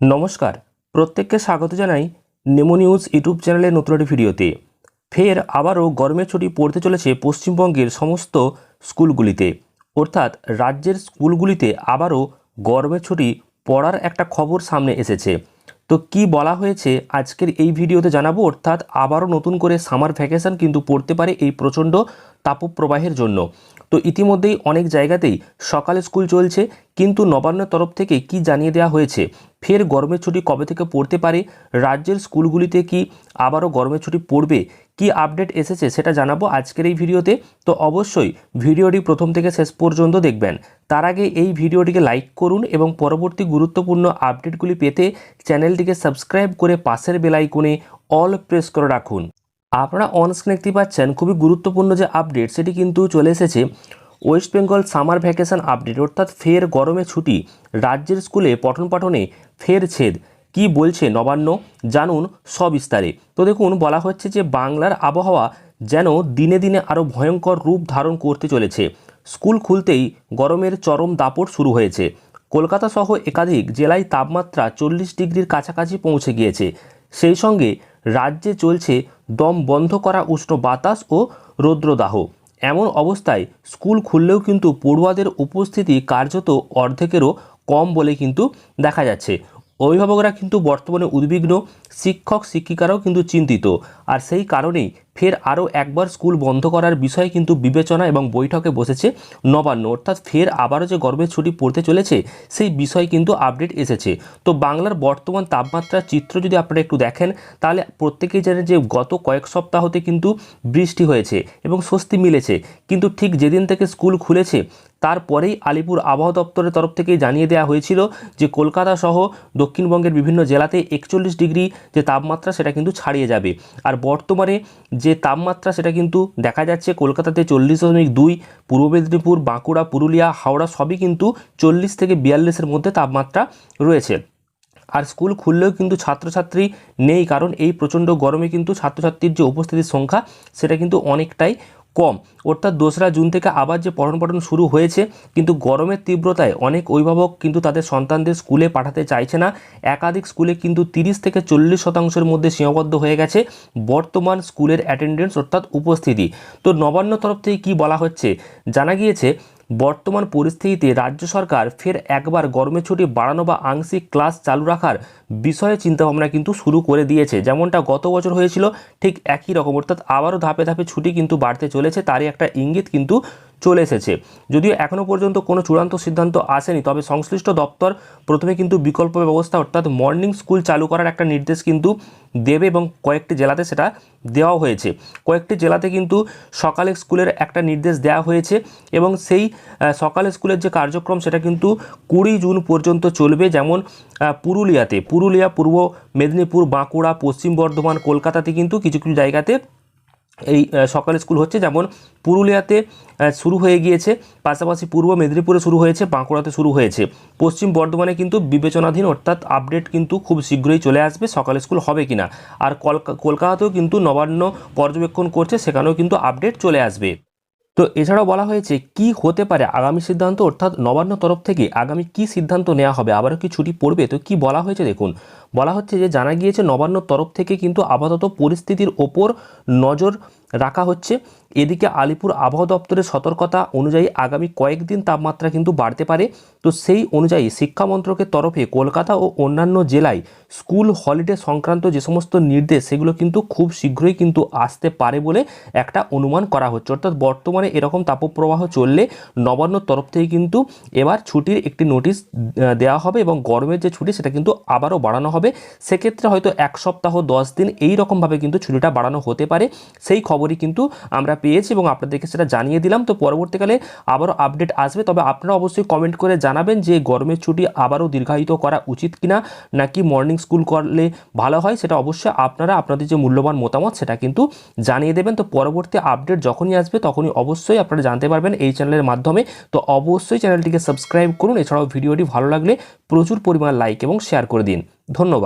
নমস্কার, প্রত্যেককে স্বাগত জানাই নেমো নিউজ ইউটিউব চ্যানেলের নতুন একটি ভিডিওতে। ফের আবারও গরমের ছুটি পড়তে চলেছে পশ্চিমবঙ্গের সমস্ত স্কুলগুলিতে। অর্থাৎ রাজ্যের স্কুলগুলিতে আবারও গরমের ছুটি পড়ার একটা খবর সামনে এসেছে। তো কি বলা হয়েছে আজকের এই ভিডিওতে জানাব, অর্থাৎ আবারও নতুন করে সামার ভ্যাকেশন কিন্তু পড়তে পারে এই প্রচণ্ড তাপপ্রবাহের জন্য। তো ইতিমধ্যেই অনেক জায়গাতেই সকালে স্কুল চলছে, কিন্তু নবান্নের তরফ থেকে কি জানিয়ে দেওয়া হয়েছে? ফের গরমের ছুটি কবে থেকে পড়তে পারে? রাজ্যের স্কুলগুলিতে কি আবারও গরমের ছুটি পড়বে? কি আপডেট এসেছে সেটা জানাব আজকের এই ভিডিওতে। তো অবশ্যই ভিডিওটি প্রথম থেকে শেষ পর্যন্ত দেখবেন। তার আগে এই ভিডিওটিকে লাইক করুন এবং পরবর্তী গুরুত্বপূর্ণ আপডেটগুলি পেতে চ্যানেলটিকে সাবস্ক্রাইব করে পাশের বেলাইকনে অল প্রেস করে রাখুন। আপনারা অনস্ক্রিন দেখতে পাচ্ছেন খুবই গুরুত্বপূর্ণ যে আপডেট সেটি কিন্তু চলে এসেছে West Bengal summer vacation update অর্থাৎ ফের গরমে ছুটি। রাজ্যের স্কুলে পঠন পাঠনে ফের ছেদ। কি বলছে নবান্ন জানুন সবিস্তারে। তো দেখুন, বলা হচ্ছে যে বাংলার আবহাওয়া যেন দিনে দিনে আরও ভয়ঙ্কর রূপ ধারণ করতে চলেছে। স্কুল খুলতেই গরমের চরম দাপট শুরু হয়েছে। কলকাতা সহ একাধিক জেলায় তাপমাত্রা চল্লিশ ডিগ্রির কাছাকাছি পৌঁছে গিয়েছে। সেই সঙ্গে রাজ্যে চলছে দম বন্ধ করা উষ্ণ বাতাস ও রৌদ্রদাহ। এমন অবস্থায় স্কুল খুললেও কিন্তু পড়ুয়াদের উপস্থিতি কার্যত অর্ধেকেরও কম বলে কিন্তু দেখা যাচ্ছে। অভিভাবকরা কিন্তু বর্তমানে উদ্বিগ্ন শিক্ষক শিক্ষিকারাও কিন্তু চিন্তিত। আর সেই কারণেই ফের আরও একবার স্কুল বন্ধ করার বিষয়ে কিন্তু বিবেচনা এবং বৈঠকে বসেছে নবান্ন। অর্থাৎ ফের আবারও যে গরমের ছুটি পড়তে চলেছে, সেই বিষয়ে কিন্তু আপডেট এসেছে। তো বাংলার বর্তমান তাপমাত্রার চিত্র যদি আপনারা একটু দেখেন, তাহলে প্রত্যেকেই জানেন যে গত কয়েক সপ্তাহতে কিন্তু বৃষ্টি হয়েছে এবং স্বস্তি মিলেছে। কিন্তু ঠিক যেদিন থেকে স্কুল খুলেছে, তারপরেই আলিপুর আবহাওয়া দপ্তরের তরফ থেকে জানিয়ে দেওয়া হয়েছিল যে কলকাতা সহ দক্ষিণবঙ্গের বিভিন্ন জেলাতে একচল্লিশ ডিগ্রি যে তাপমাত্রা, সেটা কিন্তু ছাড়িয়ে যাবে। আর বর্তমানে যে তাপমাত্রা সেটা কিন্তু দেখা যাচ্ছে কলকাতাতে চল্লিশ দশমিক দুই, পূর্ব মেদিনীপুর, বাঁকুড়া, পুরুলিয়া, হাওড়া সবই কিন্তু চল্লিশ থেকে বিয়াল্লিশের মধ্যে তাপমাত্রা রয়েছে। আর স্কুল খুললেও কিন্তু ছাত্রছাত্রী নেই, কারণ এই প্রচণ্ড গরমে কিন্তু ছাত্রছাত্রীর যে উপস্থিতির সংখ্যা সেটা কিন্তু অনেকটাই কম। অর্থাৎ দোসরা জুন থেকে আবার যে পঠন পঠন শুরু হয়েছে, কিন্তু গরমের তীব্রতায় অনেক অভিভাবক কিন্তু তাদের সন্তানদের স্কুলে পাঠাতে চাইছে না। একাধিক স্কুলে কিন্তু তিরিশ থেকে চল্লিশ শতাংশের মধ্যে সীমাবদ্ধ হয়ে গেছে বর্তমান স্কুলের অ্যাটেন্ডেন্স অর্থাৎ উপস্থিতি। তো নবান্ন তরফ থেকে কী বলা হচ্ছে? জানা গিয়েছে বর্তমান পরিস্থিতিতে রাজ্য সরকার ফের একবার গরমের ছুটি বাড়ানো বা আংশিক ক্লাস চালু রাখার বিষয়ে চিন্তাভাবনা কিন্তু শুরু করে দিয়েছে। যেমনটা গত বছর হয়েছিল, ঠিক একই রকম। অর্থাৎ আবারও ধাপে ধাপে ছুটি কিন্তু বাড়তে চলেছে। তারই একটা ইঙ্গিত কিন্তু চলে এসেছে। যদিও এখনও পর্যন্ত কোনো চূড়ান্ত সিদ্ধান্ত আসেনি, তবে সংশ্লিষ্ট দপ্তর প্রথমে কিন্তু বিকল্প ব্যবস্থা অর্থাৎ মর্নিং স্কুল চালু করার একটা নির্দেশ কিন্তু দেবে এবং কয়েকটি জেলাতে সেটা দেওয়া হয়েছে। কয়েকটি জেলাতে কিন্তু সকালে স্কুলের একটা নির্দেশ দেওয়া হয়েছে এবং সেই সকালে স্কুলের যে কার্যক্রম সেটা কিন্তু কুড়ি জুন পর্যন্ত চলবে যেমন পুরুলিয়াতে। পুরুলিয়া, পূর্ব মেদিনীপুর, বাঁকুড়া, পশ্চিম বর্ধমান, কলকাতাতে কিন্তু কিছু কিছু জায়গাতে এই সকালে স্কুল হচ্ছে। যেমন পুরুলিয়াতে শুরু হয়ে গিয়েছে, পাশাপাশি পূর্ব মেদিনীপুরে শুরু হয়েছে, বাঁকুড়াতে শুরু হয়েছে। পশ্চিম বর্ধমানে কিন্তু বিবেচনাধীন, অর্থাৎ আপডেট কিন্তু খুব শীঘ্রই চলে আসবে, সকালে স্কুল হবে কিনা। আর কলকাতাতেও কিন্তু নবান্ন পর্যবেক্ষণ করছে, সেখানেও কিন্তু আপডেট চলে আসবে। তো এছাড়াও বলা হয়েছে, কি হতে পারে আগামী সিদ্ধান্ত অর্থাৎ নবান্ন তরফ থেকে আগামী কি সিদ্ধান্ত নেওয়া হবে? আবারও কি ছুটি পড়বে? তো কি বলা হয়েছে দেখুন, বলা হচ্ছে যে জানা গিয়েছে নবান্ন তরফ থেকে কিন্তু আপাতত পরিস্থিতির ওপর নজর রাখা হচ্ছে। এদিকে আলিপুর আবহাওয়া দপ্তরের সতর্কতা অনুযায়ী আগামী কয়েকদিন তাপমাত্রা কিন্তু বাড়তে পারে। তো সেই অনুযায়ী শিক্ষা মন্ত্রকের তরফে কলকাতা ও অন্যান্য জেলায় স্কুল হলিডে সংক্রান্ত যে সমস্ত নির্দেশ, সেগুলো কিন্তু খুব শীঘ্রই কিন্তু আসতে পারে বলে একটা অনুমান করা হচ্ছে। অর্থাৎ বর্তমানে এরকম তাপপ্রবাহ চললে নবান্ন তরফ থেকে কিন্তু এবার ছুটির একটি নোটিশ দেওয়া হবে এবং গরমের যে ছুটি, সেটা কিন্তু আবারও বাড়ানো হবে। সেক্ষেত্রে হয়তো এক সপ্তাহ দশ দিন এই রকমভাবে কিন্তু ছুটিটা বাড়ানো হতে পারে। সেই খবরই কিন্তু আমরা পেয়েছি এবং আপনাদেরকে সেটা জানিয়ে দিলাম। তো পরবর্তীকালে আবারও আপডেট আসবে। তবে আপনারা অবশ্যই কমেন্ট করে জানাবেন যে গরমের ছুটি আবারও দীর্ঘায়িত করা উচিত কিনা নাকি মর্নিং স্কুল করলে ভালো হয় সেটা অবশ্যই আপনারা, আপনাদের যে মূল্যবান মতামত সেটা কিন্তু জানিয়ে দেবেন। তো পরবর্তী আপডেট যখনই আসবে তখনই অবশ্যই আপনারা জানতে পারবেন এই চ্যানেলের মাধ্যমে। তো অবশ্যই চ্যানেলটিকে সাবস্ক্রাইব করুন। এছাড়াও ভিডিওটি ভালো লাগলে প্রচুর পরিমাণ লাইক এবং শেয়ার করে দিন। ধন্যবাদ।